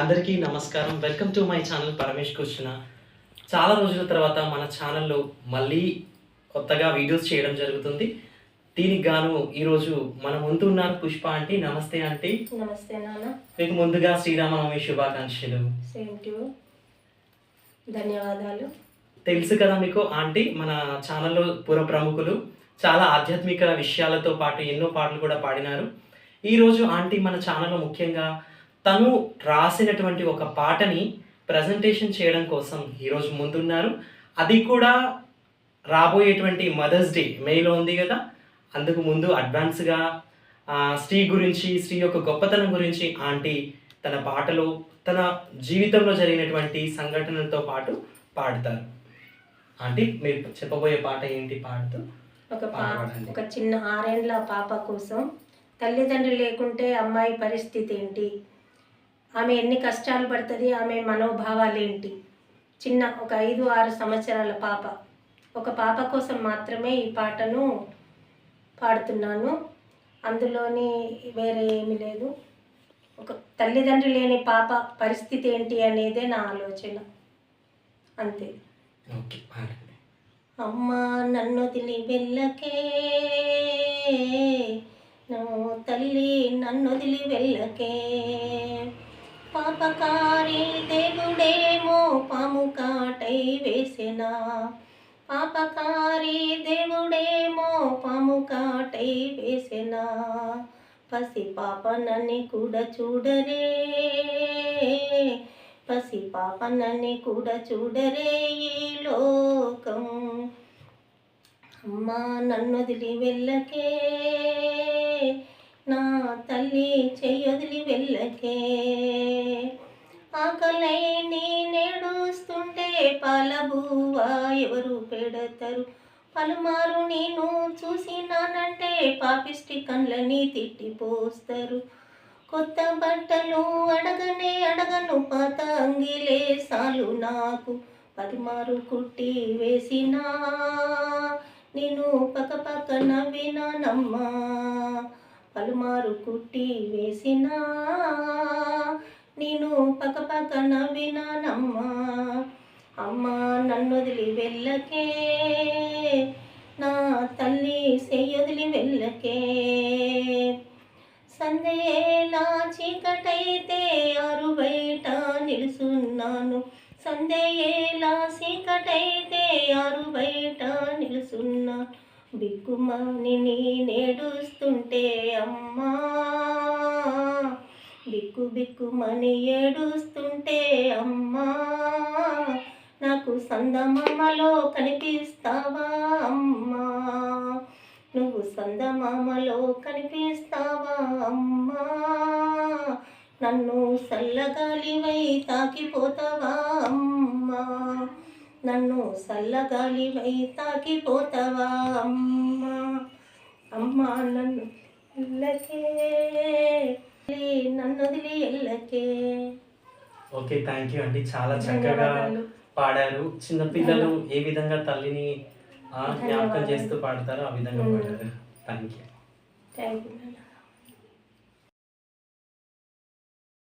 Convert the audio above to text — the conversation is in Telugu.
అందరికీ నమస్కారం. Welcome to my channel Paramesh Krishna చాలా రోజుల తర్వాత మన ఛానల్లో మళ్ళీ కొత్తగా వీడియోస్ చేయడం జరుగుతుంది. దీనికి గాను ఈరోజు మన ముందు ఉన్నారు పుష్ప ఆంటీ. నమస్తే ఆంటీ. నమస్తే నాన్న. మీకు ముందుగా శ్రీరామనవమి శుభాకాంక్షలు. ధన్యవాదాలు. తెలుసు కదా మీకు ఆంటీ మన ఛానల్లో పుర ప్రముఖులు చాలా ఆధ్యాత్మిక విషయాలతో పాటు ఎన్నో పాటలు కూడా పాడినారు. ఈరోజు ఆంటీ మన ఛానల్లో ముఖ్యంగా తను రాసినటువంటి ఒక పాటని ప్రజెంటేషన్ చేయడం కోసం ఈరోజు ముందున్నారు. అది కూడా రాబోయేటువంటి మదర్స్ డే మేలో ఉంది కదా. అందుకు ముందు అడ్వాన్స్గా ఆ, స్త్రీ గురించి స్త్రీ యొక్క గొప్పతనం గురించి ఆంటీ తన పాటలో తన జీవితంలో జరిగినటువంటి సంఘటనలతో పాటు పాడతారు. ఆంటీ మీరు చెప్పబోయే పాట ఏంటి? పాడుతూ ఒక పా పాడవండి. ఒక చిన్న ఆరేండ్ల పాప కోసం తల్లిదండ్రులు లేకుంటే అమ్మాయి పరిస్థితి ఏంటి? ఆమె ఎన్ని కష్టాలు పడుతుంది ఆమె మనోభావాలు ఏంటి చిన్న ఒక ఐదు ఆరు సంవత్సరాల పాప. ఒక పాప కోసం మాత్రమే ఈ పాటను పాడుతున్నాను. అందులోని వేరే ఏమీ లేదు. ఒక తల్లిదండ్రులు లేని పాప పరిస్థితి ఏంటి అనేదే నా ఆలోచన. అంతే. అమ్మా నన్ను వదిలి వెళ్ళకే నువ్వు తల్లి నన్ను వదిలి వెళ్ళకే పాపకారి దేవుడేమో పాము కాటై వేసిన. పాపకారి దేవుడేమో పాము కాటై వేసిన. పసి పాపనని కూడా చూడరే. పసి పాపనని కూడా చూడరే ఈ లోకం. అమ్మా నన్ను వదిలి వెళ్ళకే. నా తల్లి చెయ్యొదిలి వెళ్ళకే. ఆకలై నీ నేడుస్తుంటే పాలబువ్వా ఎవరు పెడతారు? పలుమారు నేను చూసినానంటే పాపిష్టి కళ్ళని తిట్టిపోస్తారు కొత్త బట్టలు అడగనే అడగను పాత అంగిలే సాలు నాకు. పదిమారు కుట్టి వేసినా నేను పక్క పక్క నవ్వినానమ్మా. పలుమారు కుట్టి వేసినా నేను పక్క పక్క నవ్వినానమ్మా అమ్మా నన్ను వదిలి వెళ్ళకే. నా తల్లి సెయ్యొదిలి వెళ్ళకే. సందేలా చీకటైతే ఆరు బయట నిలుసున్నాను. సందేలా చీకటైతే ఆరు బయట నిలుసున్నా బిక్కుమని నీ నేడుస్తుంటే అమ్మా దిక్కుమని ఏడుస్తుంటే అమ్మా నాకు సందమామలో కనిపిస్తావా అమ్మా? నువ్వు సందమామలో కనిపిస్తావా అమ్మా? నన్ను సల్లగాలివై తాకిపోతావా అమ్మా? నన్ను సల్లగాలివై తాకిపోతావా అమ్మా? అమ్మా నన్ను ఇళ్ళకే నన్ను వదిలి ఎల్లకే. ఓకే థ్యాంక్ యూ అండి. చాలా చక్కగా ధన్యవాదాలు. పాడారు. చిన్నపిల్లలు ఏ విధంగా తల్లిని ఆ, జ్ఞాపకం చేస్తూ పాడతారో ఆ విధంగా పాడారు. Thank you thank you